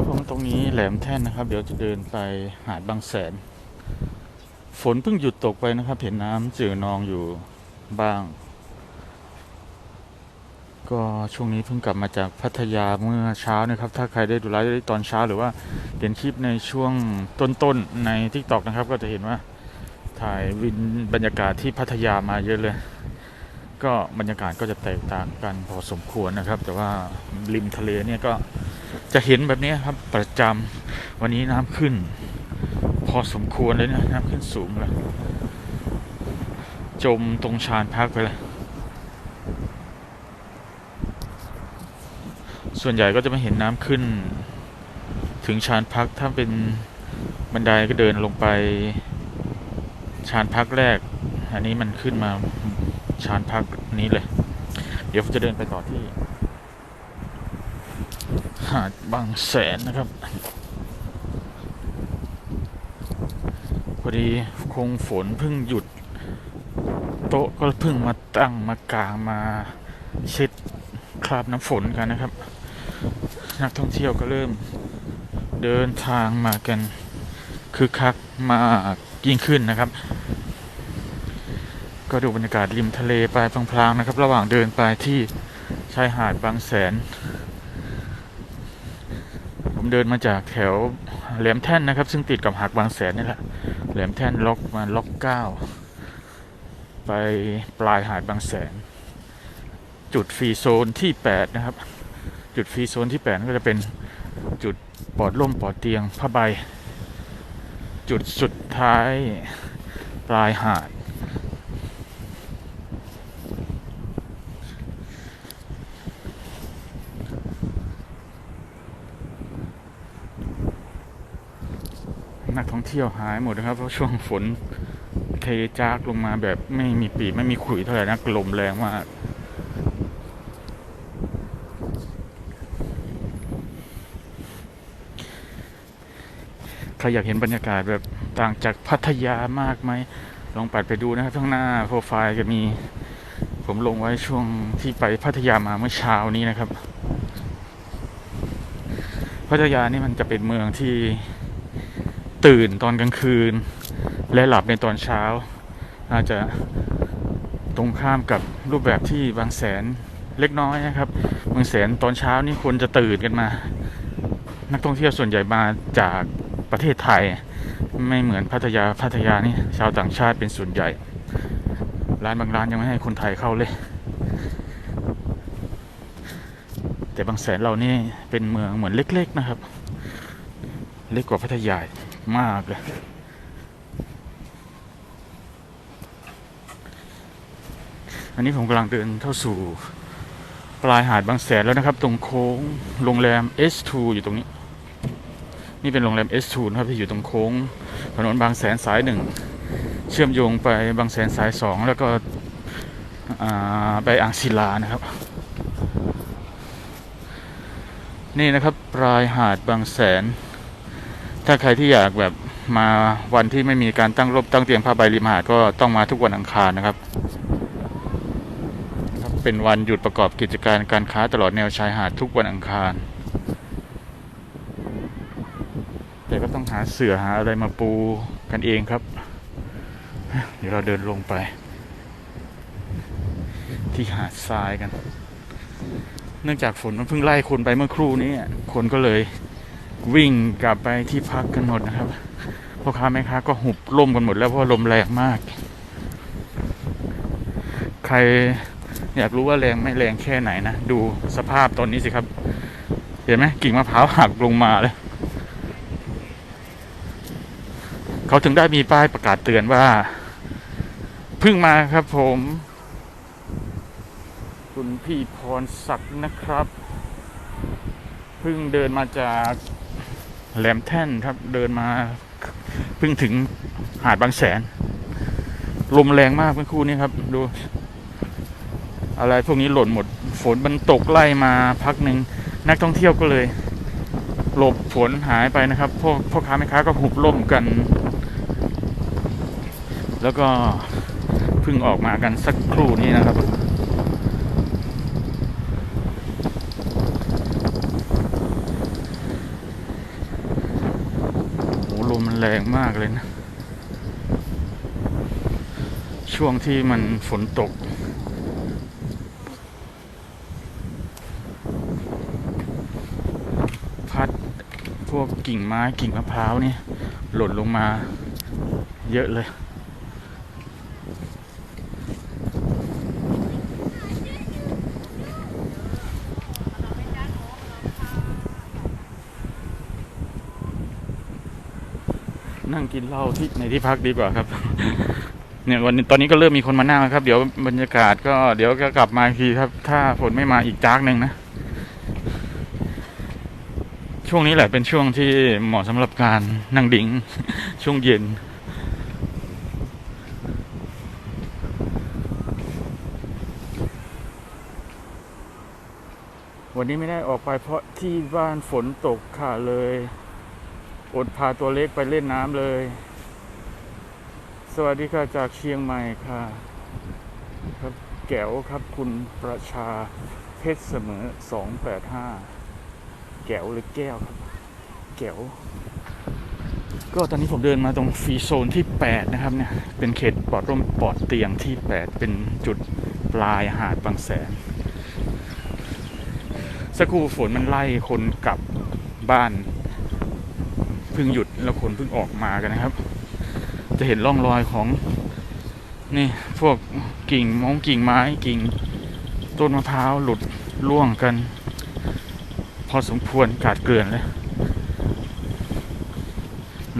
ครับผมตรงนี้แหลมแท่นนะครับ เดี๋ยวจะเดินไปหาดบางแสน ฝนเพิ่งหยุดตกไปนะครับ เห็นน้ำเจือนองอยู่บ้าง ก็ช่วงนี้เพิ่งกลับมาจากพัทยาเมื่อเช้านะครับ ถ้าใครได้ดูไลฟ์ได้ตอนเช้าหรือว่าเห็นคลิปในช่วงต้นๆใน t ิ k t o k นะครับ ก็จะเห็นว่าถ่ายวินบรรยากาศที่พัทยามาเยอะเลย ก็บรรยากาศก็จะแตกต่างกันพอสมควรนะครับ แต่ว่าริมทะเลเนี่ยก็จะเห็นแบบนี้ครับประจำวันนี้น้ำขึ้น พอสมควรเลยนะน้ำขึ้นสูงเลยจมตรงชานพักไปเลยส่วนใหญ่ก็จะไม่เห็นน้ำขึ้น ถึงชานพักถ้าเป็นบันไดก็เดินลงไปชานพักแรก อันนี้มันขึ้นมา ชานพักนี้เลย เดี๋ยวจะเดินไปต่อที่ หาดบางแสนนะครับ พอดีคงฝนเพิ่งหยุด โต๊ะก็เพิ่งมาตั้งมากางมาเช็ดคราบน้ำฝนกันนะครับ นักท่องเที่ยวก็เริ่มเดินทางมากัน คือคักมากยิ่งขึ้นนะครับ ก็ดูบรรยากาศริมทะเลไปพลางๆนะครับ ระหว่างเดินไปที่ชายหาดบางแสน ผมเดินมาจากแถวแหลมแท่นนะครับ ซึ่งติดกับหาดบางแสนนี่แหละแหลมแท่นล็อกมาล็อกเก้าไปปลายหาดบางแสน จุดฟรีโซนที่ 8 นะครับ จุดฟรีโซนที่ 8 ก็จะเป็นจุดปลอดร่มปลอดเตียงผ้าใบ จุดสุดท้ายปลายหาด นักท่องเที่ยวหายหมดนะครับเพราะช่วงฝนเทจากลงมาแบบไม่มีปีไม่มีขุยเท่าไหร่นะลมแรงมากใครอยากเห็นบรรยากาศแบบต่างจากพัทยามากไหมลองปัดไปดูนะครับข้างหน้าโปรไฟล์จะมี ผมลงไว้ช่วงที่ไปพัทยามาเมื่อเช้านี้นะครับ พัทยานี่มันจะเป็นเมืองที่ ตื่นตอนกลางคืน และหลับในตอนเช้า อาจจะตรงข้ามกับรูปแบบที่บางแสนเล็กน้อยนะครับบางแสนตอนเช้านี่คนจะตื่นกันมา นักท่องเที่ยวส่วนใหญ่มาจากประเทศไทย ไม่เหมือนพัทยาพัทยานี่ชาวต่างชาติเป็นส่วนใหญ่ ร้านบางร้านยังไม่ให้คนไทยเข้าเลย แต่บางแสนเรานี่เป็นเมืองเหมือนเล็ก ๆนะครับ เล็กกว่าพัทยา มากเลยอันนี้ผมกำลังเดินเข้าสู่ปลายหาดบางแสนแล้วนะครับ ตรงโค้งโรงแรม S2 อยู่ตรงนี้ นี่เป็นโรงแรม S2 นะครับที่อยู่ตรงโค้งถนนบางแสนสายหนึ่งเชื่อมโยงไปบางแสนสายสองแล้วก็ไปอ่างศิลานะครับ นี่นะครับปลายหาดบางแสน ถ้าใครที่อยากแบบมาวันที่ไม่มีการตั้งรบตั้งเตียงผ้าใบริมหาดก็ต้องมาทุกวันอังคารนะครับ เป็นวันหยุดประกอบกิจการการค้าตลอดแนวชายหาดทุกวันอังคาร แต่ก็ต้องหาเสื่อหาอะไรมาปูกันเองครับ เดี๋ยวเราเดินลงไป ที่หาดทรายกัน เนื่องจากฝนมันเพิ่งไล่คนไปเมื่อครู่นี้คนก็เลย วิ่งกลับไปที่พักกันหมดนะครับพ่อค้าแม่ค้าก็หุบล่มกันหมดแล้วเพราะลมแรงมาก ใครอยากรู้ว่าแรงไม่แรงแค่ไหนนะ ดูสภาพตอนนี้สิครับ เห็นไหมกิ่งมะพร้าวหักลงมาเลย เขาถึงได้มีป้ายประกาศเตือนว่าเพิ่งมาครับผม คุณพี่พรศักดิ์นะครับเพิ่งเดินมาจาก แหลมแท่นครับเดินมาเพิ่งถึงหาดบางแสน ลมแรงมากเมื่อคู่นี้ครับ ดู อะไรพวกนี้หล่นหมด ฝนมันตกไล่มาพักหนึ่งนักท่องเที่ยวก็เลย หลบฝนหายไปนะครับพวกพ่อค้าแม่ค้าก็หุบล่มกัน แล้วก็เพิ่งออกมากันสักครู่นี้นะครับ โหลมมันแรงมากเลยนะ ช่วงที่มันฝนตก พัดพวกกิ่งไม้กิ่งมะพร้าวนี่ หล่นลงมาเยอะเลย นั่งกินเหล้าที่ในที่พักดีกว่าครับ เนี่ยวันนี้ตอนนี้ก็เริ่มมีคนมานั่งแล้วครับ เดี๋ยวบรรยากาศก็เดี๋ยวก็กลับมาอีกทีครับ ถ้าฝนไม่มาอีกจากหนึ่งนะช่วงนี้แหละเป็นช่วงที่เหมาะสำหรับการนั่งดิ่งช่วงเย็น วันนี้ไม่ได้ออกไปเพราะที่บ้านฝนตกค่ะเลย อดพาตัวเล็กไปเล่นน้ำเลย สวัสดีค่ะจากเชียงใหม่ค่ะ ครับแก้วครับคุณประชาเพชรเสมอสองแปดห้าแก้วหรือแก้วครับ แก้วก็ตอนนี้ผมเดินมาตรงฟรีโซนที่ 8 นะครับเนี่ย เป็นเขตปลอดร่มปลอดเตียงที่ 8 เป็นจุดปลายหาดบางแสน สักครู่ฝนมันไล่คนกลับบ้าน พิ่งหยุดแล้วคนเพิ่งออกมากันนะครับ จะเห็นร่องรอยของนี่พวกกิ่งมงกิ่งไม้กิ่ง ต้นมะพร้าวหลุดร่วงกัน พอสมควรกาดเกลื่อนเลย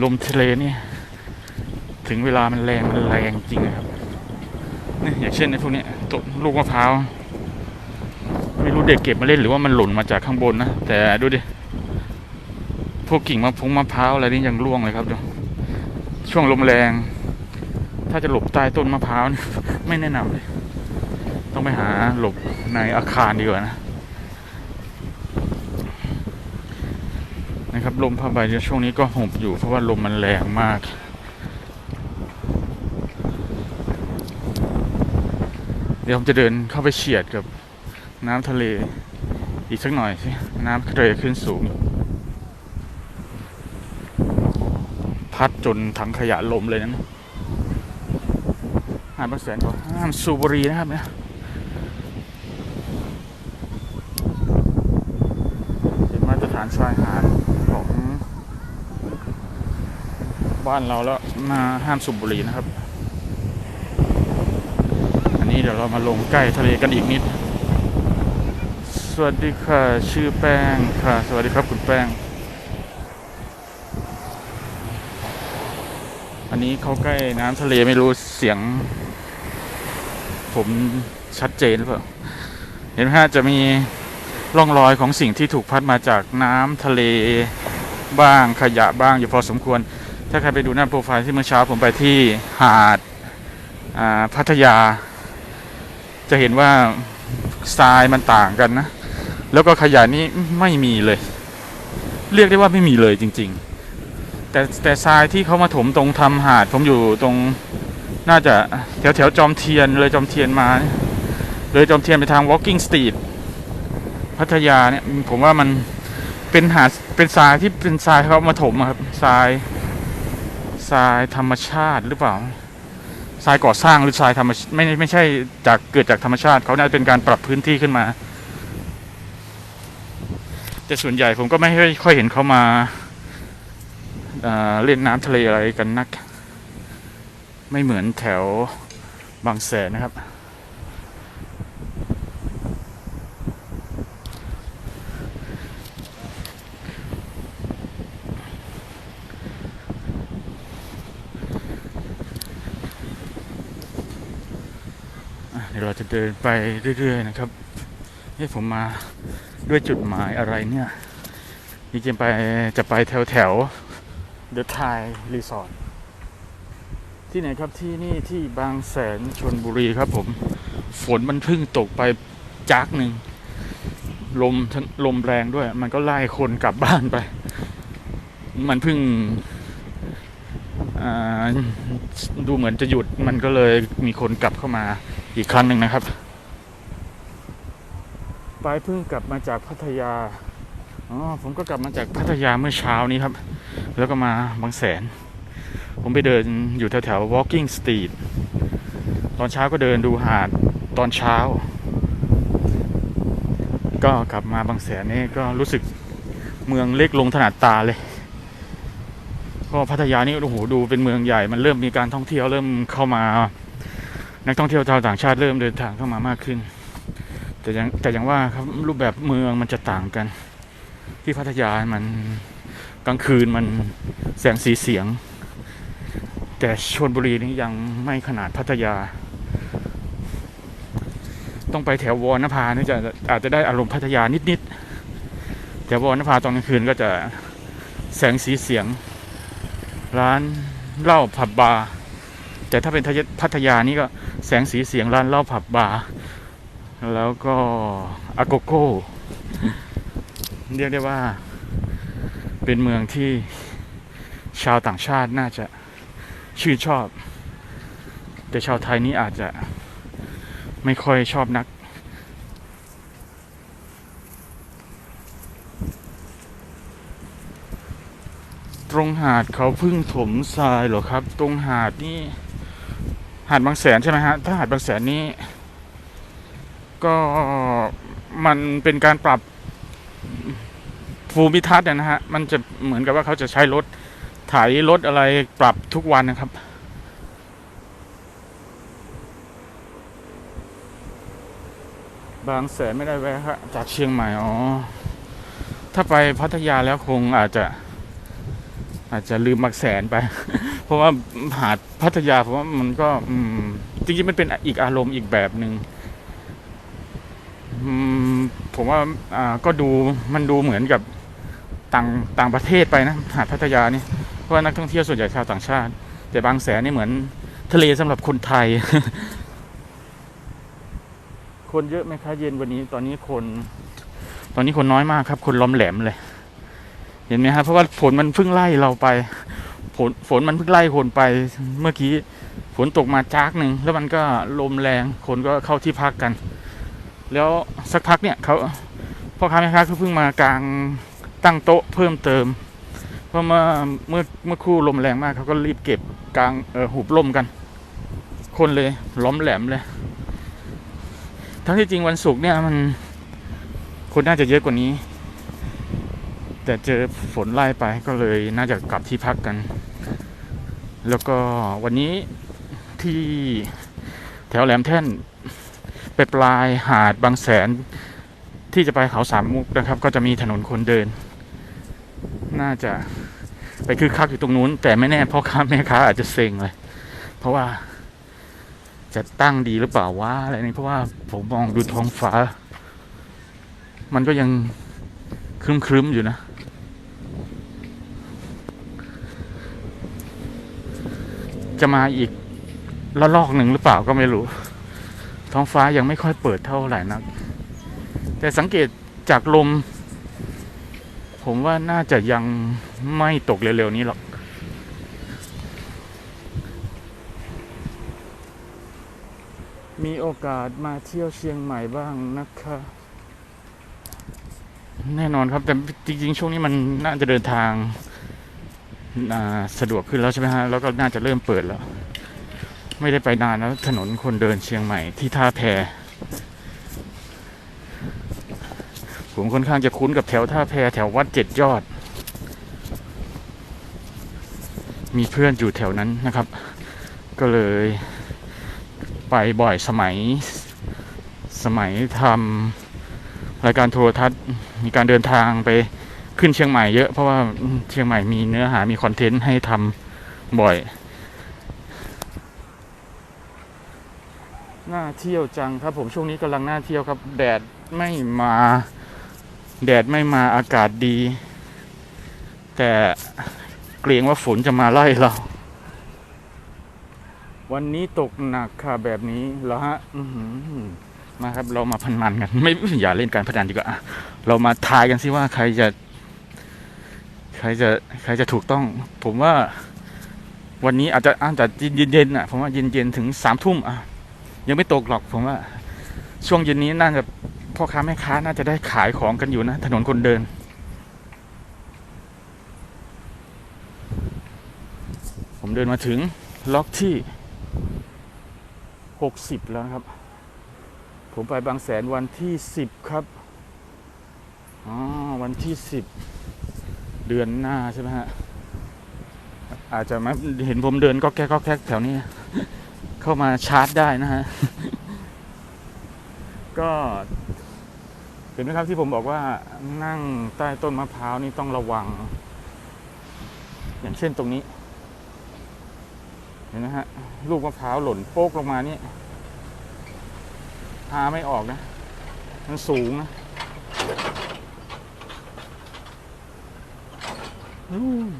ลมทะเลนี่ถึงเวลามันแรงมันแรงจริงนะครับนี่อย่างเช่นในพวกนี้ต้นลูกมะพร้าวไม่รู้เด็กเก็บมาเล่นหรือว่ามันหล่นมาจากข้างบนนะ แต่ดูดิ พวกกิ่งมะพงมะพร้าวอะไรนี่ยังร่วงเลยครับดูช่วงลมแรง ถ้าจะหลบใต้ต้นมะพร้าวนี่ไม่แนะนำเลย ต้องไปหาหลบในอาคารดีกว่านะนะครับลมผ้าใบช่วงนี้ก็หบอยู่เพราะว่าลมมันแรงมากเดี๋ยวผมจะเดินเข้าไปเฉียดกับน้ำทะเล อีกสักหน่อยสิน้ำทะเลขึ้นสูง พัดจนถังขยะลมเลยนะหาดบางแสนก็ห้ามสูบบุหรี่นะครับเนี่ยเป็นมาตรฐานชายหาดของบ้านเราแล้วมาห้ามสูบบุหรี่นะครับ อันนี้เดี๋ยวเรามาลงใกล้ทะเลกันอีกนิด สวัสดีค่ะ ชื่อแป้งค่ะ สวัสดีครับคุณแป้ง นนี้เขาใกล้น้ำทะเลไม่รู้เสียง ผมชัดเจนหรือเปล่า เห็นไหมฮะจะมีร่องรอยของสิ่งที่ถูกพัดมาจากน้ำทะเลบ้างขยะบ้างอยู่พอสมควร ถ้าใครไปดูหน้าโปรไฟล์ที่เมื่อเช้าผมไปที่หาดอ่าพัทยา จะเห็นว่าทรายมันต่างกันนะ แล้วก็ขยะนี้ไม่มีเลย เรียกได้ว่าไม่มีเลยจริง ๆ แต่แต่ทรายที่เขามาถมตรงทำหาด ผมอยู่ตรงน่าจะแถวแถวจอมเทียนเลยจอมเทียนมาเลยจอมเทียนไปทาง walking street พัทยาเนี่ยผมว่ามันเป็นหาดเป็นทรายที่เป็นทรายเขามาถมครับทรายทรายธรรมชาติหรือเปล่าทรายก่อสร้างหรือทรายธรรมชไม่ไม่ใช่จากเกิดจากธรรมชาติเขาน่าจะเป็นการปรับพื้นที่ขึ้นมา แต่ส่วนใหญ่ผมก็ไม่ค่อยเห็นเขามา เล่นน้ำทะเลอะไรกันนัก ไม่เหมือนแถวบางแสนนะครับ เดี๋ยวเราจะเดินไปเรื่อย ๆ นะครับนี่ผมมาด้วยจุดหมายอะไรเนี่ยจริงๆไปจะไปแถวแถว เดอะไทยรีสอร์ทที่ไหนครับที่นี่ที่บางแสนชนบุรีครับผม ฝนมันเพิ่งตกไปจักหนึ่ง ลมทั้งลมแรงด้วย มันก็ไล่คนกลับบ้านไป มันเพิ่งดูเหมือนจะหยุดมันก็เลยมีคนกลับเข้ามาอีกครั้งหนึ่งนะครับปายเพิ่งกลับมาจากพัทยา อ๋อ ผมก็กลับมาจากพัทยาเมื่อเช้านี้ครับ แล้วก็มาบางแสน ผมไปเดินอยู่แถวแถว Walking Street ตอนเช้าก็เดินดูหาดตอนเช้า ก็กลับมาบางแสนนี่ก็รู้สึกเมืองเล็กลงถนัดตาเลยก็พัทยานี่โอ้โหดูเป็นเมืองใหญ่ มันเริ่มมีการท่องเที่ยวเริ่มเข้ามา นักท่องเที่ยวชาวต่างชาติเริ่มเดินทางเข้ามามากขึ้น แต่ยังแต่อย่างว่าครับรูปแบบเมืองมันจะต่างกัน ที่พัทยามัน กลางคืนมันแสงสีเสียง แต่ชลบุรีนี่ยังไม่ขนาดพัทยา ต้องไปแถววอนภาเนี่จะอาจจะได้อารมณ์พัทยานิดๆแถววอนภาตอนกลางคืนก็จะแสงสีเสียง ร้านเหล้าผับบาร์แต่ถ้าเป็นพัทยานี่ก็แสงสีเสียงร้านเหล้าผับบาร์แล้วก็อาโกโก้เรียกได้ว่า เป็นเมืองที่ชาวต่างชาติน่าจะชื่นชอบ แต่ชาวไทยนี่อาจจะไม่ค่อยชอบนัก ตรงหาดเขาพึ่งถมทรายเหรอครับ ตรงหาดนี่หาดบางแสนใช่ไหมฮะ ถ้าหาดบางแสนนี่ก็มันเป็นการปรับ ภูมิทัศน์เนี่ยนะฮะ มันจะเหมือนกับว่าเขาจะใช้รถไถรถอะไรปรับทุกวันนะครับบางแสนไม่ได้แวะฮะจากเชียงใหม่ อ๋อ ถ้าไปพัทยาแล้วคงอาจจะ อาจจะลืมบางแสนไป เพราะว่าหาดพัทยาผมว่ามันก็ อืม จริงๆมันเป็นอีกอารมณ์อีกแบบหนึ่งผมว่า อ่า ก็ดูมันดูเหมือนกับ ต่างต่างประเทศไปนะหาดพัทยานี่เพราะว่านักท่องเที่ยวส่วนใหญ่ชาวต่างชาติ แต่บางแสนนี่เหมือนทะเลสำหรับคนไทย คนเยอะไหมคะเย็นวันนี้ตอนนี้คน ตอนนี้คนน้อยมากครับ คนล้อมแหลมเลย เห็นไหมครับเพราะว่าฝนมันเพิ่งไล่เราไปฝนฝนมันเพิ่งไล่คนไปเมื่อกี้ฝนตกมาจากหนึ่งแล้วมันก็ลมแรงคนก็เข้าที่พักกัน แล้วสักพักเนี่ยเขาพ่อค้าแม่ค้าเขาเพิ่งมากลาง ตั้งโต๊ะเพิ่มเติม เพราะเมื่อเมื่อเมื่อคู่ลมแรงมากเขาก็รีบเก็บกลางเออหุบลมกัน คนเลยล้อมแหลมเลย ทั้งที่จริงวันศุกร์เนี่ยมันคนน่าจะเยอะกว่านี้ แต่เจอฝนไล่ไปก็เลยน่าจะกลับที่พักกัน แล้วก็วันนี้ที่แถวแหลมแท่นไปปลายหาดบางแสนที่จะไปเขาสามมุกนะครับ ก็จะมีถนนคนเดิน น่าจะไปคือคักอยู่ตรงนู้น แต่ไม่แน่พ่อค้าแม่ค้าอาจจะเซ็งเลย เพราะว่า จะตั้งดีหรือเปล่าว่าอะไรนี่เพราะว่าผมมองดูท้องฟ้า มันก็ยังครึ้มๆอยู่นะ จะมาอีกละลอกหนึ่งหรือเปล่าก็ไม่รู้ ท้องฟ้ายังไม่ค่อยเปิดเท่าไหร่นัก แต่สังเกตจากลม ผมว่าน่าจะยังไม่ตกเร็วๆนี้หรอกมีโอกาสมาเที่ยวเชียงใหม่บ้างนะคะ แน่นอนครับ แต่จริงๆ ช่วงนี้มันน่าจะเดินทางอ่าสะดวกขึ้นแล้วใช่ไหมฮะ แล้วก็น่าจะเริ่มเปิดแล้ว ไม่ได้ไปนานแล้วถนนคนเดินเชียงใหม่ที่ท่าแพ ผมค่อนข้างจะคุ้นกับแถวท่าแพแถววัดเจ็ดยอด มีเพื่อนอยู่แถวนั้นนะครับ ก็เลยไปบ่อยสมัย สมัยทำรายการโทรทัศน์ มีการเดินทางไปขึ้นเชียงใหม่เยอะ เพราะว่าเชียงใหม่มีเนื้อหามีคอนเทนต์ให้ทำบ่อยน่าเที่ยวจังครับผมช่วงนี้กำลังน่าเที่ยวครับ แดดไม่มา แดดไม่มาอากาศดี แต่เกรงว่าฝนจะมาไล่เรา วันนี้ตกหนักค่ะแบบนี้เหรอฮะมาครับเรามาพนันกัน ไม่อย่าเล่นการพนันดีกว่าเรามาทายกันสิว่าใครจะ ใครจะใครจะถูกต้อง ผมว่า วันนี้อาจจะอาจจะเย็นๆอะผมว่าเย็นๆถึงสามทุ่มอะยังไม่ตกหรอกผมว่า ช่วงเย็นนี้น่าจะ พ่อค้าแม่ค้าน่าจะได้ขายของกันอยู่นะ ถนนคนเดิน ผมเดินมาถึงล็อกที่หกสิบแล้วนะครับ ผมไปบางแสนวันที่สิบครับอ๋อวันที่สิบเดือนหน้าใช่ไหมฮะอาจจะมาเห็นผมเดินก็แก๊กก็แก๊กแถวนี้ เข้ามาชาร์จได้นะฮะ ก็ ห็นไหมครับที่ผมบอกว่านั่งใต้ต้นมะพร้าวนี่ต้องระวัง อย่างเช่นตรงนี้ เห็นไหมฮะลูกมะพร้าวหล่นโป๊กลงมานี่หาไม่ออกนะ มันสูงนะ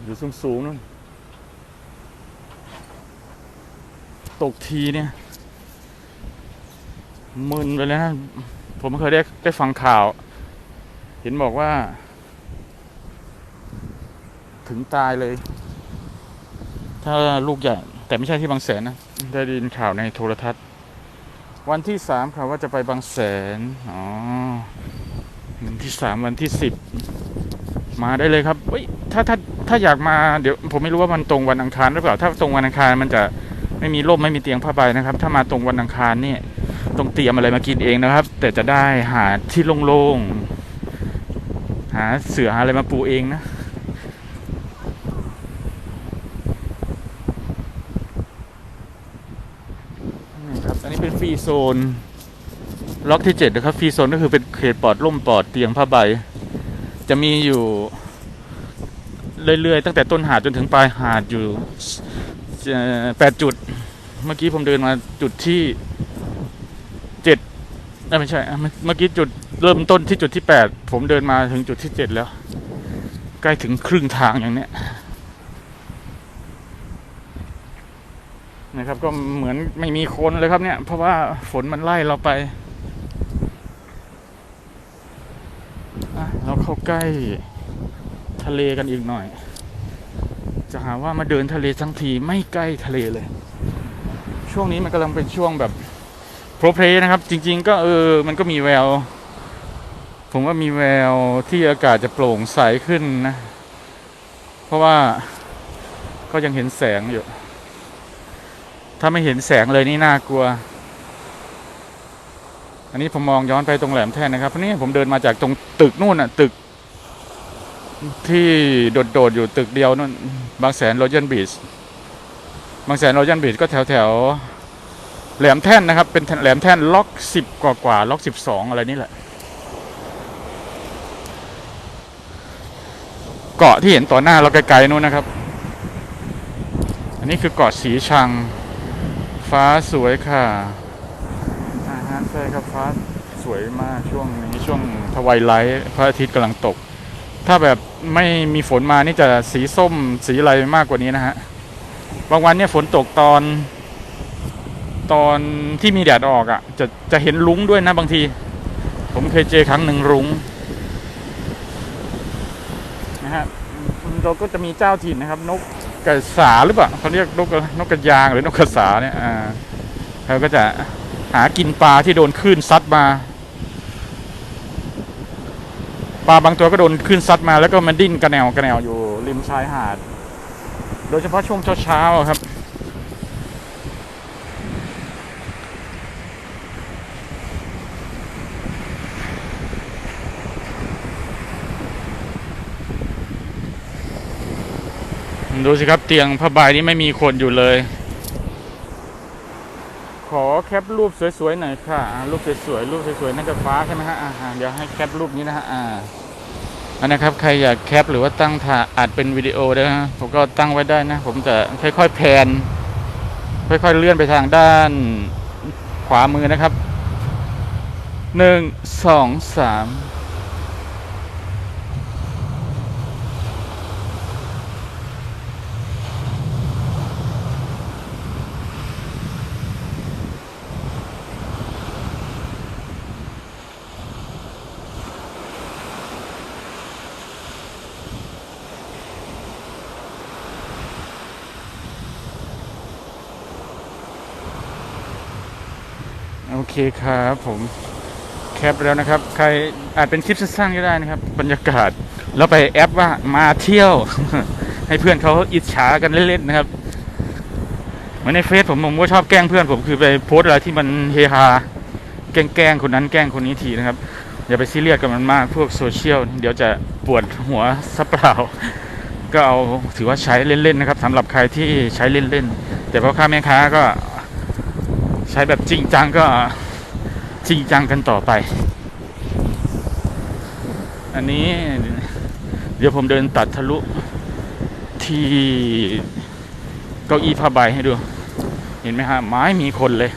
อยู่สูงสูงนู่นตกทีเนี่ยมึนไปเลยนะ ผมเคยได้ได้ฟังข่าว เห็นบอกว่า ถึงตายเลย ถ้าลูกใหญ่ แต่ไม่ใช่ที่บางแสนนะ ได้ยินข่าวในโทรทัศน์ วันที่สามค่ะว่าจะไปบางแสน อ๋อ วันที่สามวันที่สิบมาได้เลยครับเฮ้ยถ้าถ้าถ้าอยากมาเดี๋ยวผมไม่รู้ว่ามันตรงวันอังคารหรือเปล่า ถ้าตรงวันอังคารมันจะไม่มีร่มไม่มีเตียงผ้าใบนะครับ ถ้ามาตรงวันอังคารเนี่ย ต้องเตรียมอะไรมากินเองนะครับ แต่จะได้หาที่โล่งๆ หาเสือหาอะไรมาปูเองนะนี่ครับอันนี้เป็นฟรีโซน ล็อกที่เจ็ดนะครับ ฟรีโซนก็คือเป็นเขตปลอดร่มปลอดเตียงผ้าใบ จะมีอยู่เรื่อยๆ ตั้งแต่ต้นหาดจนถึงปลายหาดอยู่แปดจุด เมื่อกี้ผมเดินมาจุดที่ ไม่ใช่เมื่อกี้จุดเริ่มต้นที่จุดที่แปดผมเดินมาถึงจุดที่เจ็ดแล้ว ใกล้ถึงครึ่งทางอย่างเนี้ยนะครับ ก็เหมือนไม่มีคนเลยครับเนี่ย เพราะว่าฝนมันไล่เราไปเราเข้าใกล้ทะเลกันอีกหน่อย จะหาว่ามาเดินทะเลทั้งทีไม่ใกล้ทะเลเลย ช่วงนี้มันกำลังเป็นช่วงแบบ โปรเพลนะครับ จริง ๆ ก็เออ มันก็มีแวว ผมว่ามีแววที่อากาศจะโปร่งใสขึ้นนะ เพราะว่าก็ยังเห็นแสงอยู่ ถ้าไม่เห็นแสงเลยนี่น่ากลัว อันนี้ผมมองย้อนไปตรงแหลมแท่นนะครับเพราะนี่ผมเดินมาจากตรงตึกนู่นน่ะ ตึก ที่โดดๆอยู่ตึกเดียวนู่นบางแสนโรยันบีชบางแสนโรยันบีชก็แถวแถว แหลมแท่นนะครับ เป็นแหลมแท่นล็อกสิบกว่ากว่าล็อกสิบสองอะไรนี่แหละ เกาะที่เห็นต่อหน้าเราไกลๆนู่นนะครับ อันนี้คือเกาะสีชัง ฟ้าสวยค่ะอาฮะใช่ครับฟ้าสวยมากช่วงนี้ช่วงทวายไลท์พระอาทิตย์กำลังตก ถ้าแบบไม่มีฝนมานี่จะสีส้มสีอะไรมากกว่านี้นะฮะบางวันเนี่ยฝนตกตอน ตอนที่มีแดดออกอะ่ะ จะจะเห็นรุ้งด้วยนะบางที ผมเคยเจอครั้งหนึ่งรุ้งนะฮะเราก็จะมีเจ้าถิ่นนะครับ นกกระสาหรือเปล่าเขาเรียกนกกระนกกระยางหรือนกกระสาเนี่ยอ่าเขาก็จะหากินปลาที่โดนคลื่นซัดมาปลาบางตัวก็โดนคลื่นซัดมาแล้วก็มันดิ้นกระแนวกระแนวอยู่ริมชายหาด โดยเฉพาะช่วงเช้าๆครับ ดูสิครับเตียงผ้าใบนี่ไม่มีคนอยู่เลย ขอแคปรูปสวยๆหน่อยค่ะ รูปสวยๆรูปสวยๆนั่นก็ฟ้าใช่ไหมฮะอ่าเดี๋ยวให้แคปรูปนี้นะฮะอ่าอันนะครับใครอยากแคปหรือว่าตั้งถ่ายอัดเป็นวิดีโอได้นะผมก็ตั้งไว้ได้นะ ผมจะค่อยๆแพนค่อยๆเลื่อนไปทางด้านขวามือนะครับหนึ่งสองสาม โอเคครับผมแคปแล้วนะครับ ใครอาจเป็นคลิปสั้นๆก็ได้นะครับ บรรยากาศแล้วไปแอปว่ามาเที่ยว ให้เพื่อนเขาอิจฉากันเล่นๆนะครับเหมือนในเฟซผมผมก็ชอบแกล้งเพื่อนผมคือไปโพสอะไรที่มันเฮฮาแกล้งๆคนนั้นแกล้งคนนี้ทีนะครับ อย่าไปซีเรียสกับมันมากพวกโซเชียลเดี๋ยวจะปวดหัวซะเปล่า ก็เอาถือว่าใช้เล่นๆนะครับสำหรับใครที่ใช้เล่นๆแต่พ่อค้าแม่ค้าก็ ช้แบบจริงจังก็จริงจังกันต่อไป อันนี้เดี๋ยวผมเดินตัดทะลุที่เก้าอี้ผ้าใบให้ดู เห็นไหมฮะไม้มีคนเลย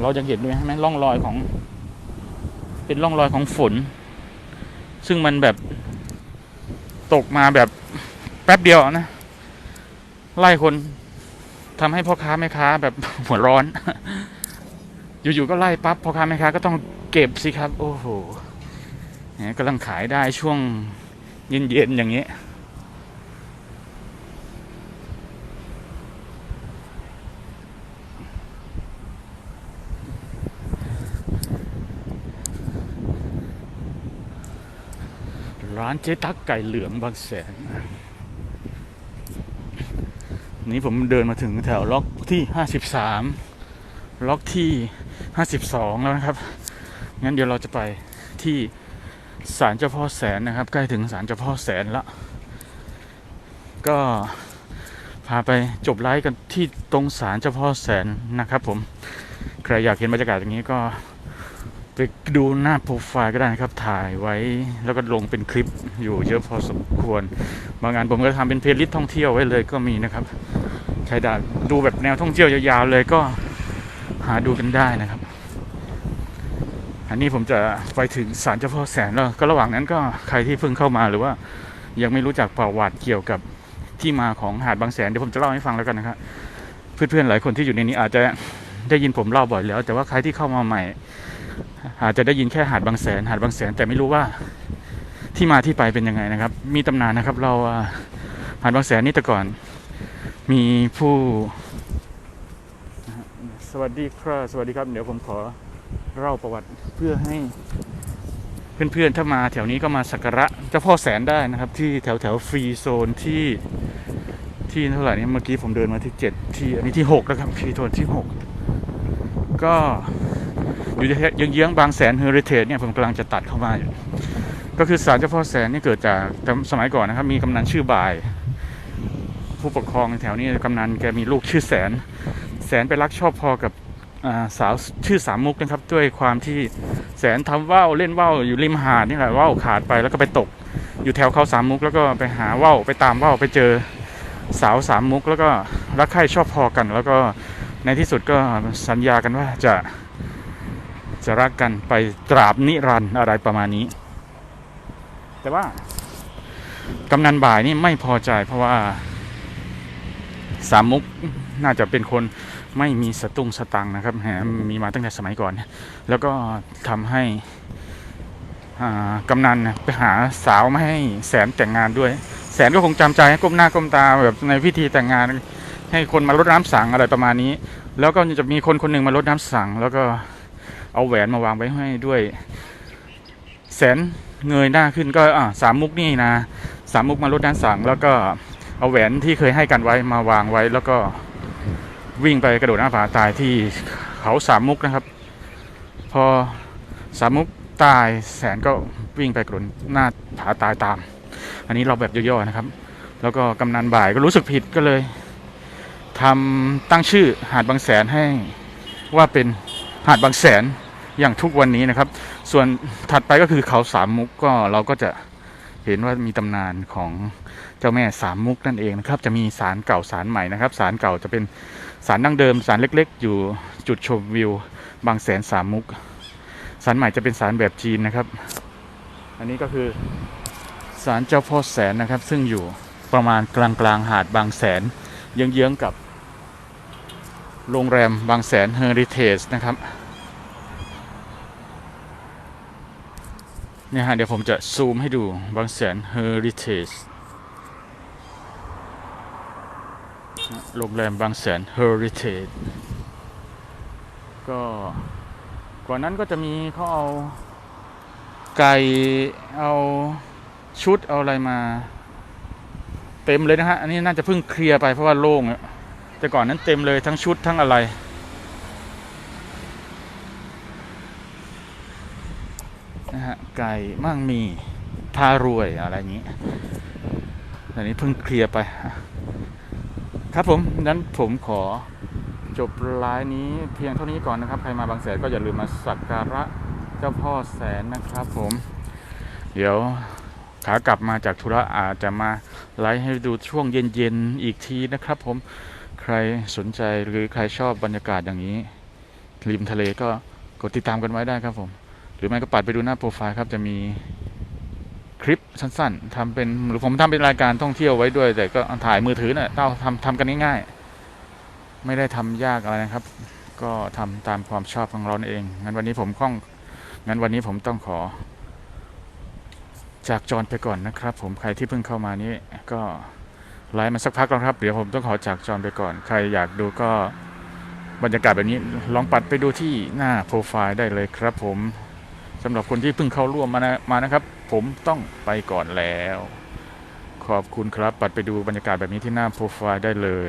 เราจะเห็นด้วยไหมร่องรอยของ เป็นร่องรอยของฝน ซึ่งมันแบบตกมาแบบแป๊บเดียวนะ ไล่คน ทำให้พ่อค้าแม่ค้าแบบหัวร้อน อยู่ๆก็ไล่ปั๊บพ่อค้าแม่ค้าก็ต้องเก็บสิครับ โอ้โหกำลังขายได้ช่วงเย็นๆอย่างเงี้ยร้านเจ๊ตักไก่เหลืองบางแสน นี้ผมเดินมาถึงแถวล็อกที่ห้าสิบสามล็อกที่ห้าสิบสองแล้วนะครับ งั้นเดี๋ยวเราจะไปที่ศาลเจ้าพ่อแสนนะครับ ใกล้ถึงศาลเจ้าพ่อแสนละ ก็พาไปจบไลฟ์กันที่ตรงศาลเจ้าพ่อแสนนะครับผม ใครอยากเห็นบรรยากาศอย่างนี้ก็ ไปดูหน้าโปรไฟล์ก็ได้นะครับ ถ่ายไว้แล้วก็ลงเป็นคลิปอยู่เยอะพอสมควร บางงานผมก็ทำเป็นเพลย์ลิสต์ท่องเที่ยวไว้เลยก็มีนะครับ ใครอยาดูแบบแนวท่องเที่ยวยาวๆเลยก็หาดูกันได้นะครับ อันนี้ผมจะไปถึงศาลเจ้าพ่อแสนแล้วก็ระหว่างนั้นก็ใครที่เพิ่งเข้ามาหรือว่า ยังไม่รู้จักประวัติเกี่ยวกับที่มาของหาดบางแสนเดี๋ยวผมจะเล่าให้ฟังแล้วกันนะครับเพื่อนๆหลายคนที่อยู่ในนี้อาจจะได้ยินผมเล่าบ่อยแล้ว แต่ว่าใครที่เข้ามาใหม่ อาจจะได้ยินแค่หาดบางแสน หาดบางแสนแต่ไม่รู้ว่าที่มาที่ไปเป็นยังไงนะครับ มีตำนานนะครับ เราหาดบางแสนนี่แต่ก่อน มีผู้ สวัสดีครับสวัสดีครับ เดี๋ยวผมขอเล่าประวัติเพื่อให้ เพื่อนๆถ้ามาแถวนี้ก็มาสักการะเจ้าพ่อแสนได้นะครับ ที่แถวแถวฟรีโซนที่ที่เท่าไหร่นี่เมื่อกี้ผมเดินมาที่เจ็ดที่อันนี้ที่หกแล้วครับฟรีโซนที่หกก็ อยู่เยื้องบางแสนเฮอริเทจเนี่ยผมกำลังจะตัดเข้ามาอยู่ก็คือศาลเจ้าพ่อแสนนี่เกิดจากสมัยก่อนนะครับ มีกำนันชื่อบ่าย ผู้ปกครองแถวนี้กำนันแกมีลูกชื่อแสน แสนไปรักชอบพอกับสาวชื่อสามมุกนะครับ ด้วยความที่แสนทำว่าวเล่นว่าวอยู่ริมหาดนี่แหละว่าวขาดไปแล้วก็ไปตก อยู่แถวเขาสามมุกแล้วก็ไปหาว่าวไปตามว่าวไปเจอสาวสามมุก แล้วก็รักใคร่ชอบพอกัน แล้วก็ในที่สุดก็สัญญากันว่าจะ จะรักกันไปตราบนิรันดร์อะไรประมาณนี้ แต่ว่ากำนันบ่ายนี่ไม่พอใจเพราะว่า สามมุกน่าจะเป็นคนไม่มีสตุ้งสตังนะครับแหมมีมาตั้งแต่สมัยก่อน แล้วก็ทำให้กำนันไปหาสาวมาให้แสนแต่งงานด้วย แสนก็คงจำใจให้ก้มหน้าก้มตาแบบในพิธีแต่งงาน ให้คนมารดน้ำสังอะไรประมาณนี้ แล้วก็จะมีคนคนหนึ่งมารดน้ำสังแล้วก็ เอาแหวนมาวางไว้ให้ด้วย แสนเงยหน้าขึ้นก็อ่าสามมุกนี่นะสามมุกมาลดด้านสังแล้วก็เอาแหวนที่เคยให้กันไว้มาวางไว้แล้วก็วิ่งไปกระโดดหน้าผาตายที่เขาสามมุกนะครับ พอสามมุกตายแสนก็วิ่งไปกระโดดหน้าผาตายตาม อันนี้เราแบบย่อๆนะครับ แล้วก็กำนันบ่ายก็รู้สึกผิดก็เลยทำตั้งชื่อหาดบางแสนให้ว่าเป็นหาดบางแสน อย่างทุกวันนี้นะครับ ส่วนถัดไปก็คือเขาสามมุกก็เราก็จะเห็นว่ามีตำนานของเจ้าแม่สามมุกนั่นเองนะครับ จะมีศาลเก่าศาลใหม่นะครับศาลเก่าจะเป็นศาลดั้งเดิมศาลเล็ก ๆ อยู่จุดชมวิว บางแสนสามมุกศาลใหม่จะเป็นศาลแบบจีนนะครับ อันนี้ก็คือศาลเจ้าพ่อแสนนะครับ ซึ่งอยู่ประมาณกลางกลางๆหาดบางแสนเยื้องๆกับโรงแรมบางแสนเฮอริเทจนะครับ เนี่ยฮะเดี๋ยวผมจะซูมให้ดูบางแสนเฮอริเทจโรงแรมบางแสนเฮอริเทจก็ก่อนนั้นก็จะมีเขาเอาไก่เอาชุดเอาอะไรมา เต็มเลยนะฮะ อันนี้น่าจะเพิ่งเคลียร์ไปเพราะว่าโล่งแต่ก่อนนั้นเต็มเลยทั้งชุดทั้งอะไร ไก่มั่งมีพารวยอะไรอย่างนี้อันนี้เพิ่งเคลียร์ไป ครับผมนั้นผมขอจบไลน์นี้เพียงเท่านี้ก่อนนะครับ ใครมาบางแสนก็อย่าลืมมาสักการะเจ้าพ่อแสนนะครับผม เดี๋ยวขากลับมาจากธุระอาจจะมาไลฟ์ให้ดูช่วงเย็นๆอีกทีนะครับผม ใครสนใจหรือใครชอบบรรยากาศอย่างนี้ ริมทะเลก็กดติดตามกันไว้ได้ครับผม รือไม่ก็ปัดไปดูหน้าโปรไฟล์ครับจะมีคลิปสั้นๆทำเป็นหรือผมทำเป็นรายการท่องเที่ยวไว้ด้วย แต่ก็ถ่ายมือถือน่ะเราทำทำกันง่ายๆ ไม่ได้ทำยากอะไรนะครับ ก็ทำตามความชอบของเราเอง งั้นวันนี้ผมคล้อง งั้นวันนี้ผมต้องขอ จากจรไปก่อนนะครับ ผมใครที่เพิ่งเข้ามานี้ก็ไลฟ์มาสักพักแล้วครับ เดี๋ยวผมต้องขอจากจรไปก่อน ใครอยากดูก็บรรยากาศแบบนี้ ลองปัดไปดูที่หน้าโปรไฟล์ได้เลยครับผม สำหรับคนที่เพิ่งเข้าร่วมมานะมานะครับ ผมต้องไปก่อนแล้ว ขอบคุณครับ ปัดไปดูบรรยากาศแบบนี้ที่หน้าโปรไฟล์ได้เลย